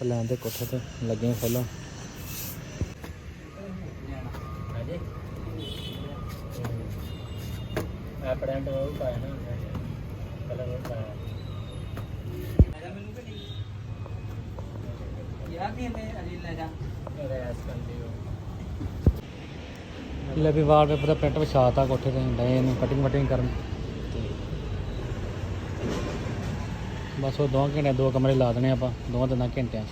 Plan ਦੇ ਕੋਠੇ ਤੇ ਲੱਗੇ ਫੁੱਲ। ਆ ਉਹ ਪਾਇਆ ਨਾ ਕਲਰ ਉਹ ਪਾਇਆ ਲੈ ਵੀ ਵਾਲ ਦਾ ਪ੍ਰਿੰਟ ਵਿਛਾਤਾ ਕੋਠੇ ਤੇ, ਡਏ ਇਹਨੂੰ ਕਟਿੰਗ ਵਟਿੰਗ ਕਰਨ। ਬਸ ਉਹ ਦੋ ਘੰਟੇ ਦੋ ਕਮਰੇ ਲਾ ਦੇਣੇ ਆਪਾਂ ਦੋਵਾਂ ਤਿੰਨਾਂ ਘੰਟਿਆਂ 'ਚ।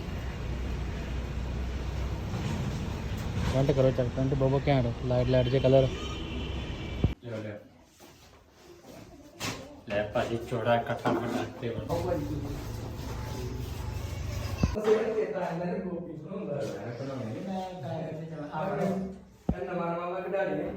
ਪ੍ਰਿੰਟ ਕਰੋ ਚੱਕ ਪ੍ਰਿੰਟ ਬਹੁਤ ਘੈਂਟ ਲਾਈਟ ਲਾਈਟ ਜੇ ਕਲਰ ਲੈ ਭਾਜੀ ਚੋੜਾ ਇਕੱਠਾ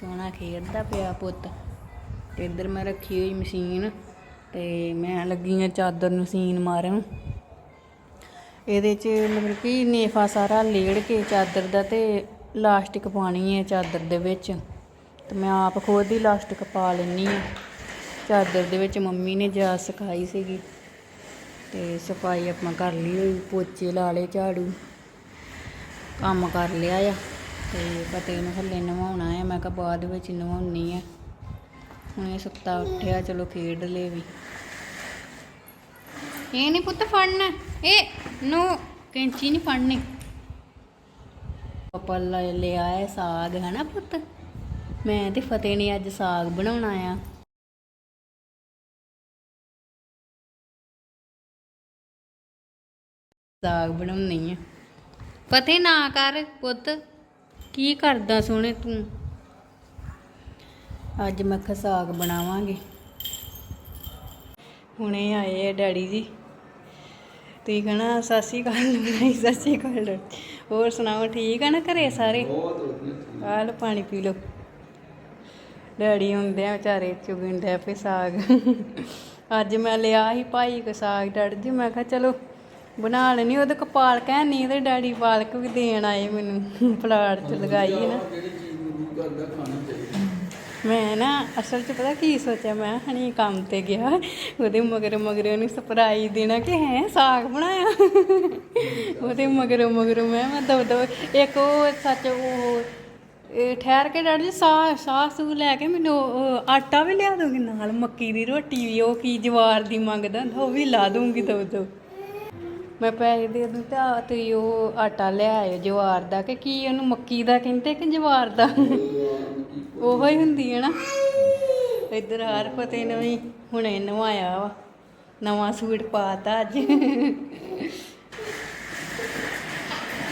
ਸੋਹਣਾ ਖੇਡਦਾ ਪਿਆ ਪੁੱਤ। ਤੇ ਇੱਧਰ ਮੈਂ ਰੱਖੀ ਹੋਈ ਮਸ਼ੀਨ ਤੇ ਮੈਂ ਲੱਗੀ ਆ ਚਾਦਰ ਨੂੰ ਸੀਨ ਮਾਰਨ। ਇਹਦੇ 'ਚ ਮਤਲਬ ਕਿ ਨੇਫਾ ਸਾਰਾ ਲੇੜ ਕੇ ਚਾਦਰ ਦਾ ਤੇ ਲਾਸਟਿਕ ਪਾਣੀ ਹੈ ਚਾਦਰ ਦੇ ਵਿੱਚ। ਤੇ ਮੈਂ ਆਪ ਖੁਦ ਹੀ ਲਾਸਟਿਕ ਪਾ ਲੈਣੀ ਆ। ਚਾਦਰ ਦੇ ਵਿੱਚ ਮੰਮੀ ਨੇ ਜਾ ਸਿਖਾਈ ਸੀਗੀ। ਤੇ ਸਫ਼ਾਈ ਆਪਾਂ ਕਰ ਲਈ ਹੋਈ, ਪੋਚੇ ਲਾ ਲਏ ਝਾੜੂ। ਕੰਮ ਕਰ ਲਿਆ ਆ। ਤੇ ਪਤੇ ਨੂੰ ਹੱਲੇ ਨਵਾਉਣਾ ਆ, ਮੈਂ ਕਿਹਾ ਬਾਅਦ ਵਿੱਚ ਨਵਾਉਣੀ ਆ। ਹੁਣ ਇਹ ਸੁੱਤਾ ਉੱਠਿਆ, ਚਲੋ ਖੇਡ ਲੈ ਵੀ। ਇਹ ਨਹੀਂ ਪੁੱਤ ਫੜਨਾ, ਇਹ ਨੋ ਕੈਂਚੀ ਨਹੀਂ ਫੜਨੀ। ਪਾਪਾ ਲਿਆ ਹੈ ਸਾਗ ਹੈ ਨਾ ਪੁੱਤ? ਮੈਂ ਤੇ ਫਤਿਹ ਨੇ ਅੱਜ ਸਾਗ ਬਣਾਉਣਾ ਆ। ਸਾਗ ਬਣਾਉਣੀ ਆ। ਫਤਿਹ ਨਾ ਕਰ ਪੁੱਤ। ਕੀ ਕਰਦਾ ਸੋਹਣੇ ਤੂੰ? ਅੱਜ ਮੈਂ ਕਿਹਾ ਸਾਗ ਬਣਾਵਾਂਗੇ। ਹੁਣੇ ਆਏ ਆ ਡੈਡੀ ਜੀ। ਤੁਸੀਂ ਕਹਣਾ ਸਾਸੀ ਕਾਲ ਬਣਾਈ ਸਾਸੀ ਕਾਲ ਹੋਰ ਸੁਣਾਓ ਠੀਕ ਆ ਨਾ ਘਰੇ ਸਾਰੇ? ਆਹ ਲਓ ਪਾਣੀ ਪੀ ਲਓ। ਡੈਡੀ ਹੁੰਦੇ ਆ ਵਿਚਾਰੇ ਚੁਗਣ ਡੈ ਪਏ ਸਾਗ। ਅੱਜ ਮੈਂ ਲਿਆ ਸੀ ਭਾਈ ਕੋ ਸਾਗ ਡੈਡੀ ਜੀ ਮੈਂ ਕਿਹਾ ਚਲੋ ਬਣਾ ਲੈਣੀ, ਉਹਦੇ ਕੋ ਪਾਲਕ ਨਹੀਂ ਤੇ ਡੈਡੀ ਪਾਲਕ ਵੀ ਦੇਣ ਆਏ ਮੈਨੂੰ, ਪਲਾਟ ਚ ਲਗਾਈ ਹੈ ਨਾ। ਮੈਂ ਨਾ ਅਸਲ 'ਚ ਪਤਾ ਕੀ ਸੋਚਿਆ, ਮੈਂ ਹਣੀ ਕੰਮ ਤੇ ਗਿਆ, ਉਹਦੇ ਮਗਰ ਮਗਰ ਉਹਨੂੰ ਸਰਪ੍ਰਾਈਜ਼ ਦੇਣਾ ਕਿ ਹੈ, ਸਾਗ ਬਣਾਇਆ? ਉਹਦੇ ਮਗਰ ਮਗਰ ਮੈਂ ਮੈਂ ਦਬ ਦਬ ਇੱਕ ਉਹ ਸੱਚ ਉਹ ਠਹਿਰ ਕੇ ਡੈਡੀ ਜੀ ਸਾਹ ਸਾਹ ਸੂ ਲੈ ਕੇ ਮੈਨੂੰ ਆਟਾ ਵੀ ਲਿਆ ਦੋਗੇ ਨਾਲ, ਮੱਕੀ ਦੀ ਰੋਟੀ ਵੀ, ਉਹ ਕੀ ਜਵਾਰ ਦੀ ਮੰਗਦਾ ਉਹ ਵੀ ਲਾ ਦੂੰਗੀ ਦਬ ਦਬ ਮੈਂ ਪੈਸੇ ਦੇ ਦੂੰ ਤਾਂ ਤੁਸੀਂ ਉਹ ਆਟਾ ਲਿਆਇਓ ਜਵਾਰ ਦਾ ਕਿ ਕੀ ਉਹਨੂੰ ਮੱਕੀ ਦਾ ਕਹਿੰਦੇ ਕਿ ਜਵਾਰ ਦਾ? ਉਹੋ ਹੀ ਹੁੰਦੀ ਹੈ ਨਾ। ਇੱਧਰ ਹਰ ਪਤੇ ਨੇ ਵੀ ਹੁਣੇ ਨਵਾਇਆ ਵਾ। ਨਵਾਂ ਸੂਟ ਪਾਤਾ ਅੱਜ। ਇਹ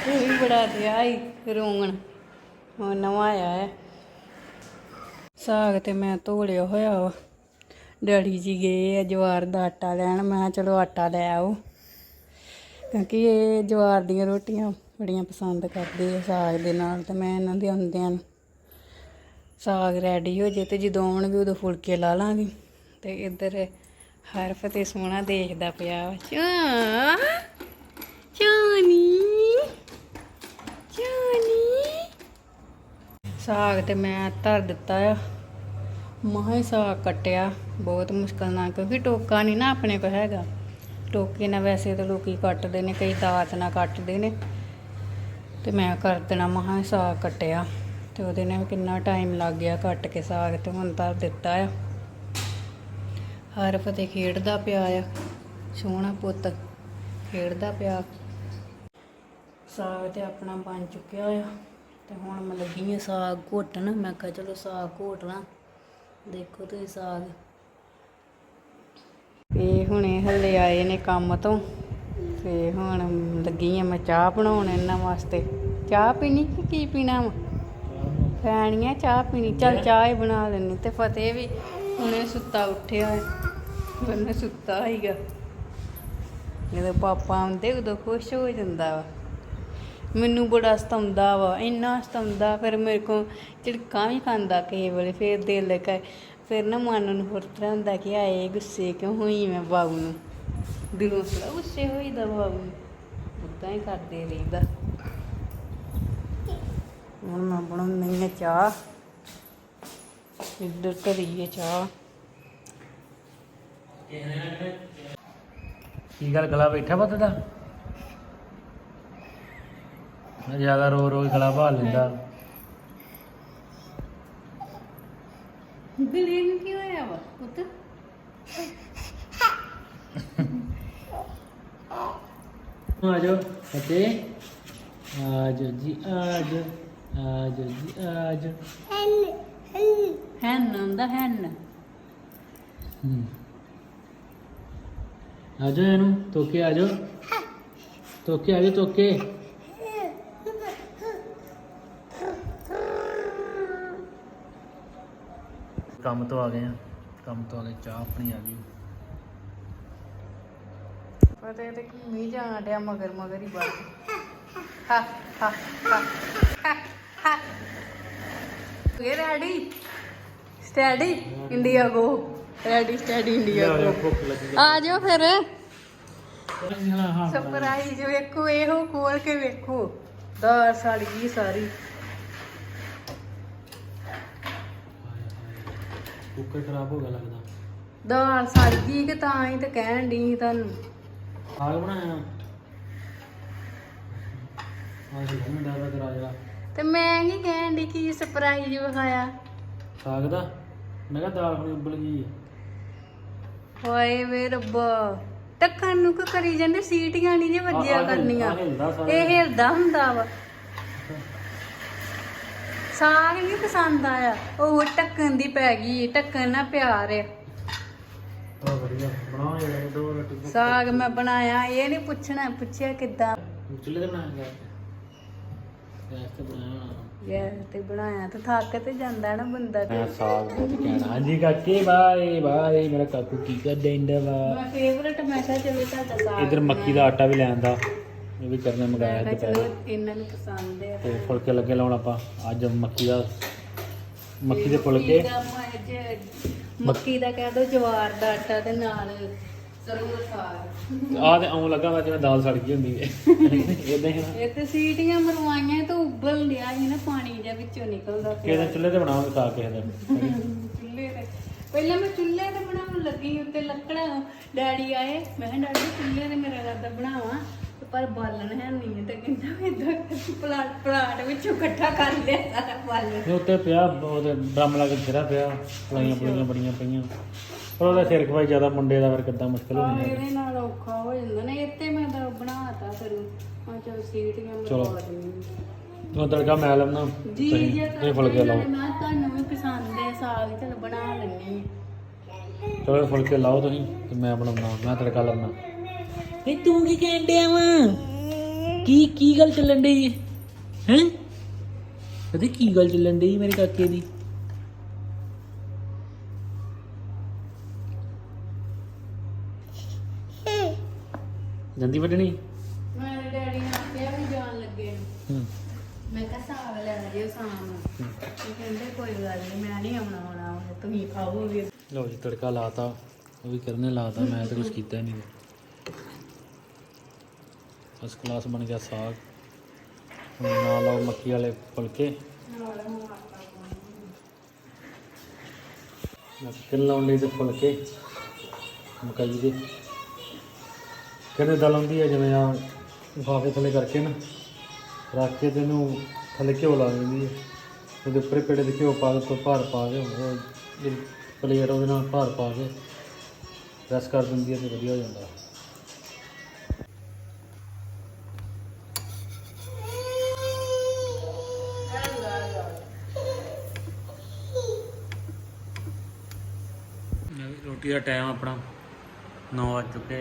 ਵੀ ਬੜਾ ਦਿਆ ਹੀ ਰੋਂਗਣ ਹੁਣ ਨਵਾਇਆ ਹੈ। ਸਾਗ ਤੇ ਮੈਂ ਧੋ ਲਿਆ ਹੋਇਆ ਵਾ। ਡੈਡੀ ਜੀ ਗਏ ਆ ਜਵਾਰ ਦਾ ਆਟਾ ਲੈਣ। ਮੈਂ ਕਿਹਾ ਚਲੋ ਆਟਾ ਲੈ ਆਓ। ਕਿਉਂਕਿ ਇਹ ਜਵਾਰ ਦੀਆਂ ਰੋਟੀਆਂ ਬੜੀਆਂ ਪਸੰਦ ਕਰਦੇ ਆ ਸਾਗ ਦੇ ਨਾਲ ਤੇ ਮੈਂ ਇਹਨਾਂ ਦੇ ਆਉਂਦਿਆਂ ਨੂੰ ਸਾਗ ਰੈਡੀ ਹੋ ਜੇ ਤੇ ਜਦੋਂ ਆਉਣਗੇ ਉਦੋਂ ਫੁਲਕੇ ਲਾ ਲਾਂਗੇ। ਤੇ ਇੱਧਰ ਹਰਫ ਤੇ ਸੋਹਣਾ ਦੇਖਦਾ ਪਿਆ ਵਾ। ਚਾ, ਚਾਨੀ ਚਾਨੀ। ਸਾਗ ਤੇ ਮੈਂ ਧਰ ਦਿੱਤਾ ਆ। ਮਹਾਂ ਹੀ ਸਾਗ ਕੱਟਿਆ। ਬਹੁਤ ਮੁਸ਼ਕਲ ਨਾਲ, ਕਿਉਂਕਿ ਟੋਕਾ ਨਹੀਂ ਨਾ ਆਪਣੇ ਕੋਲ ਹੈਗਾ। ਟੋਕੇ ਨਾਲ ਵੈਸੇ ਤਾਂ ਲੋਕੀ ਕੱਟਦੇ ਨੇ, ਕਈ ਦਾਤ ਨਾਲ ਕੱਟਦੇ ਨੇ। ਤੇ ਮੈਂ ਕਰ ਦੇਣਾ ਮਹਾ ਸਾਗ ਕੱਟਿਆ। ਤੇ ਉਹਦੇ ਨਾਲ ਵੀ ਕਿੰਨਾ ਟਾਈਮ ਲੱਗ ਗਿਆ ਕੱਟ ਕੇ ਸਾਗ ਤੇ ਹੁਣ ਤਾਂ ਦਿੱਤਾ ਆ। ਹਰ ਫਤੇ ਖੇਡਦਾ ਪਿਆ ਆ, ਸੋਹਣਾ ਪੁੱਤ, ਖੇਡਦਾ ਪਿਆ। ਸਾਗ ਤੇ ਆਪਣਾ ਬਣ ਚੁੱਕਿਆ ਆ। ਤੇ ਹੁਣ ਮੈਂ ਲੱਗੀ ਆ ਸਾਗ ਘੋਟਣ, ਮੈਂ ਕਿਹਾ ਚਲੋ ਸਾਗ ਘੋਟਣਾ ਦੇਖੋ ਤੁਸੀਂ ਸਾਗ। ਇਹ ਹੁਣੇ ਹੱਲੇ ਆਏ ਨੇ ਕੰਮ ਤੋਂ ਤੇ ਹੁਣ ਲੱਗੀ ਆ ਮੈਂ ਚਾਹ ਬਣਾਉਣ ਇਹਨਾਂ ਵਾਸਤੇ। ਚਾਹ ਪੀਣੀ ਕਿ ਕੀ ਪੀਣਾ ਵਾ? ਪੈਣੀ ਆ ਚਾਹ ਪੀਣੀ। ਚੱਲ ਚਾਹ ਹੀ ਬਣਾ ਲੈਣੀ ਤੇ ਫਤਿਹ ਵੀ ਹੁਣੇ ਸੁੱਤਾ ਉੱਠਿਆ ਹੈ। ਉਹਨੇ ਸੁੱਤਾ ਹੀਗਾ ਜਦੋਂ ਪਾਪਾ ਆਉਂਦੇ, ਉਦੋਂ ਖੁਸ਼ ਹੋ ਜਾਂਦਾ ਵਾ। ਮੈਨੂੰ ਬੜਾ ਸਤਾਉਂਦਾ ਵਾ। ਇੰਨਾ ਸਤਾਉਂਦਾ, ਫਿਰ ਮੇਰੇ ਕੋ ਝਿੜਕਾਂ ਵੀ ਖਾਂਦਾ ਕਿਸੇ ਵੇਲੇ। ਫਿਰ ਦਿਲ ਕਰ ਫਿਰ ਨਾ ਮਨ ਨੂੰ ਹੋਰ ਤਰ੍ਹਾਂ ਹੁੰਦਾ ਕਿ ਆਏ ਗੁੱਸੇ ਕਿਉਂ ਹੋਈ ਮੈਂ ਬਾਬੂ ਨੂੰ? ਦਿਲੋਂ ਥੋੜਾ ਗੁੱਸੇ ਹੋਈਦਾ ਬਾਬੂ ਨੂੰ। ਉਦਾਂ ਹੀ ਕਰਦੇ ਰਹੀਦਾ। ਹੁਣ ਮੈਂ ਬਣਾਉਂਦੀ ਹਾਂ ਚਾਹ। ਇੱਧਰ ਧਰੀਏ ਚਾਹ। ਕੀ ਗੱਲ, ਗਲਾ ਬੈਠਾ ਪੁੱਤ ਦਾ? ਜ਼ਿਆਦਾ ਰੋ ਰੋ ਗਲਾ ਭਾਲ ਲੈਂਦਾ। ਗਲੇ ਨੂੰ ਕੀ ਹੋਇਆ ਵਾ ਪੁੱਤ? ਆ ਜਾਓ ਫਤੇ ਆ ਜਾਓ ਜੀ ਆ ਜਾਓ ਆ ਜਾਓ ਜੀ ਆ ਜਾਓ। ਹੈਨ ਹੁੰਦਾ ਹੈਨ ਹਮ। ਆ ਜਾਓ ਇਹਨੂੰ ਤੋਕੇ ਆ ਜਾਓ। ਤੋਕੇ ਆ ਜਾਓ ਤੋਕੇ। ਕੰਮ ਤੋਂ ਆ ਗਏ ਆ। ਕੰਮ ਤੋਂ ਆ ਗਏ ਚਾਹ ਆਪਣੀ ਆ ਗਈ। ਪਤਾ ਇਹ ਤੇ ਕੀ ਮੀਂਹ ਜਾਣ ਡਿਆ ਮਗਰ ਮਗਰ ਹੀ ਬਸ। ਹਾ ਹਾ ਹਾ ਹਾ, ਹਾ। Ready steady India go ready steady India go ਆ ਜਾਓ ਫਿਰ। ਸਰਪ੍ਰਾਈਜ਼ ਵੇਖੋ ਇਹੋ ਖੋਲ ਕੇ ਵੇਖੋ। ਦਾਰ ਸੜ ਗਈ ਸਾਰੀ ਕੁੱਕਰ ਖਰਾਬ ਹੋ ਗਿਆ ਲੱਗਦਾ। ਦਾਲ ਸੜ ਗਈ ਕਿ ਤਾਂ ਹੀ ਤੇ ਕਹਿਣ ਦੀ ਤੁਹਾਨੂੰ। ਸਾਗ ਬਣਾਇਆ। ਆ ਜੀ ਮੁੰਡਾ ਦਾ ਕਰਾ ਜਰਾ ਤੇ ਮੈਂ ਕੀ ਕਹਿਣ ਦੀ ਕੀ ਸਰਪ੍ਰਾਈਜ਼ ਵਿਖਾਇਆ? ਸਾਗ ਦਾ? ਮੈਂ ਕਿਹਾ ਦਾਲ ਆਪਣੀ ਉਬਲ ਗਈ ਹੋਏ ਵੇ ਰੱਬਾ ਟੱਕਣ ਨੂੰ ਕੀ ਕਰੀ ਜਾਂਦੇ? ਸੀਟੀਆਂ ਨਹੀਂ ਜੇ ਵੱਜਿਆ ਆਹ- ਆਹ ਕਰਨੀਆਂ। ਆਹ। ਇਹ ਹਿਲਦਾ ਹੁੰਦਾ ਵਾ। ਸਾਗ ਨਹੀਂ ਪਸੰਦ ਆਇਆ। ਉਹ ਟੱਕਣ ਦੀ ਪੈ ਗਈ ਟੱਕਣ ਨਾਲ ਪਿਆਰ ਆ ਤਾਂ ਵਧੀਆ ਬਣਾਓ ਯਾਰ ਦੋ ਰੋਟੀ ਭੁੱਖ- ਸਾਗ ਮੈਂ ਬਣਾਇਆ ਇਹ ਨਹੀਂ ਪੁੱਛਣਾ ਪੁੱਛਿਆ ਕਿੱਦਾਂ। ਚੁੱਲ੍ਹੇ ਤੇ ਬਣਾਇਆ ਗੈਸ ਤੇ? ਬਣਾਇਆ ਗੈਸ ਤੇ ਬਣਾਇਆ ਤੇ ਥੱਕ ਤੇ ਜਾਂਦਾ ਨਾ ਬੰਦਾ ਮੈਂ ਸਾਗ ਬਹੁਤ ਕਹਿਣਾ ਹਾਂਜੀ ਕਾਕੇ ਬਾਏ ਬਾਏ ਮੇਰਾ ਕਾਕੂ ਕੀ ਕਰਦਾ ਇੰਦਾ ਵਾ? ਫੇਵਰਟ ਮੈਂ ਕਿਹਾ ਚਲੋ ਤੁਹਾਡਾ ਸਾਗ ਇਧਰ ਮੱਕੀ ਦਾ ਆਟਾ ਵੀ ਲੈਣ ਦਾ ਇਹ ਵੀ ਕਰਨਾ ਮੈਂ ਮੰਗਾਇਆ ਕਿਹਾ ਦੁਪਹਿਰ। ਚਲੋ ਇਹਨਾਂ ਨੂੰ ਪਸੰਦ ਹੈ। ਤੇ ਫੁਲਕੇ ਲੱਗੇ ਲਾਉਣ ਆਪਾਂ। ਅੱਜ ਮੱਕੀ ਦਾ ਮੱਕੀ ਦੇ ਫੁਲਕੇ। ਮੱਕੀ ਦਾ ਮ- ਜ- ਮੱਕੀ ਦਾ ਕਹਿ ਦੋ ਜਵਾਰ ਦਾ ਆਟਾ ਤੇ ਨਾਲ ਸਰੋਂ ਦਾ ਸਾਗ ਆਹ ਤੇ ਆਉਂ ਲੱਗਾ ਵਾ ਜਿਵੇਂ ਦਾਲ ਸੜ ਗਈ ਹੁੰਦੀ ਹੈ। ਇਦਾਂ ਹੀ ਨਾ। ਇਹ ਤੇ ਸੀਟੀਆਂ ਮਰਵਾਈਆਂ ਤਾਂ ਉਬਲ ਡਿਆ ਸੀ ਨਾ ਪਾਣੀ ਜਿਹਾ ਵਿੱਚੋਂ ਨਿਕਲਦਾ ਕਿਸੇ ਦਿਨ ਚੁੱਲ੍ਹੇ ਤੇ ਬਣਾਵਾਂਗੇ ਕਿਸੇ ਦਿਨ ਚੁੱਲ੍ਹੇ ਤੇ। ਪਹਿਲਾਂ ਮੈਂ ਚੁੱਲ੍ਹੇ ਤੇ ਬਣਾਉਣ ਲੱਗੀ ਉੱਤੇ ਲੱਕੜਾਂ ਡੈਡੀ ਆਏ। ਮੈਂ ਕਿਹਾ ਡੈਡੀ ਚੁੱਲ੍ਹੇ ਤੇ ਮੇਰਾ ਰਾਦਾ ਬਣਾਵਾਂ ਤੇ ਪਰ ਬਾਲਣ ਹੈ ਨਹੀਂ ਤੇ ਕਹਿੰਦਾ ਵੀ ਇਦਾਂ ਪਲਾਟ ਪਲਾਟ ਵਿੱਚੋਂ ਇਕੱਠਾ ਕਰ ਲਿਆ ਸਾਰਾ ਬਾਲਣ ਇਹ ਉੱਤੇ ਪਿਆ ਉਹਦੇ ਡਰਮ ਲਾ ਕੇ ਸਿਰਾ ਪਿਆ ਪਲਾਈਆਂ ਪਲਾਈਆਂ ਬੜੀਆਂ ਪਈਆਂ। ਪਰ ਉਹਦਾ ਸਿਰ ਖਵਾਈ ਜ਼ਿਆਦਾ ਮੁੰਡੇ ਦਾ ਫਿਰ ਕਿੱਦਾਂ ਮੁਸ਼ਕਲ ਹੋ ਜਾਂਦਾ। ਇਹਦੇ ਨਾਲ ਔਖਾ ਹੋ ਜਾਂਦਾ। ਨਾ ਇੱਥੇ ਮੈਂ ਤਾਂ ਬਣਾਤਾ ਫਿਰ। ਮੈਂ ਚਲ ਸੀਟੀਆਂ ਚਲੋ। ਮਰਵਾ ਦਿੰਦੀ ਉਹ ਤੜਕਾ ਮੈਂ ਲਾਉਣਾ ਜੀ ਜੇ ਇਹ ਫੁਲਕੇ ਲਾਓ। ਮੈਂ ਤੁਹਾਨੂੰ ਵੀ ਪਸੰਦ ਹੈ ਸਾਗ ਚਲ ਬਣਾ ਲੈਣੀ ਚਲੋ ਫੁਲਕੇ ਲਾਓ ਤੁਸੀਂ ਤੇ ਮੈਂ ਬਣਾਉਣਾ ਮੈਂ ਤੜਕਾ ਲਾਉਣਾ ਨਹੀਂ ਤੂੰ ਕੀ ਕਹਿਣ ਡਿਆ ਵਾ? ਕੀ ਕੀ ਗੱਲ ਚੱਲਣ ਡਈ ਹੈ ਹੈ? ਕਦੇ ਕੀ ਗੱਲ ਚੱਲਣ ਡਈ ਮੇਰੇ ਕਾਕੇ ਦੀ? ਜੰਦੀ ਵੱਢਣੀ? ਮੈਂ ਡੈਡੀ ਨੇ ਆਖਿਆ ਵੀ ਜਾਣ ਲੱਗੇ ਨੂੰ। ਹੂੰ। ਮੈਂ ਕਿਹਾ ਸਾਗ ਲੈ ਜਿਓ ਸ਼ਾਮ ਨੂੰ। ਇਹ ਕਹਿੰਦੇ ਕੋਈ ਗੱਲ ਨਹੀਂ ਮੈਂ ਨਹੀਂ ਆਉਣਾ ਆਉਣਾ ਤੁਸੀਂ ਖਾਓਗੇ। ਲਓ ਜੀ ਤੜਕਾ ਲਾਤਾ। ਉਹ ਵੀ ਕਰਨੇ ਲਾਤਾ ਮੈਂ ਤਾਂ ਕੁਝ ਕੀਤਾ ਨਹੀਂ ਫਸਟ ਕਲਾਸ ਬਣ ਗਿਆ ਸਾਗ। ਹੁਣ ਨਾਲ ਲਾਓ ਮੱਕੀ ਵਾਲੇ ਫੁਲਕੇ। ਮੱਕੀ ਲਾਉਣ ਲਈ ਤੇ ਫੁਲਕੇ? ਮਕਾਈ ਦੇ। ਕਹਿੰਦੇ ਦਲ ਹੁੰਦੀ ਹੈ ਜਿਵੇਂ ਆ ਲਿਫਾਫੇ ਥੱਲੇ ਕਰਕੇ ਨਾ, ਰੱਖ ਕੇ ਤੇ ਇਹਨੂੰ ਥੱਲੇ ਘਿਓ ਲਾ ਦਿੰਦੀ ਹੈ। ਉਹਦੇ ਉੱਪਰ ਪੇੜੇ ਦੇ ਘਿਓ ਪਾ ਕੇ ਭਾਰ ਪਾ ਕੇ, ਉਹ ਜਿਹੜੀ ਪਲੇਟ ਉਹਦੇ ਨਾਲ ਭਾਰ ਪਾ ਕੇ ਪ੍ਰੈਸ ਕਰ ਦਿੰਦੀ ਹੈ ਤੇ ਵਧੀਆ ਹੋ ਜਾਂਦਾ। ਰੋਟੀ ਦਾ ਟਾਈਮ ਆਪਣਾ 9 ਵਜ ਚੁੱਕੇ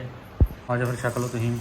ਆ। ਜਾ ਫਿਰ ਛਕ ਲਓ ਤੁਸੀਂ।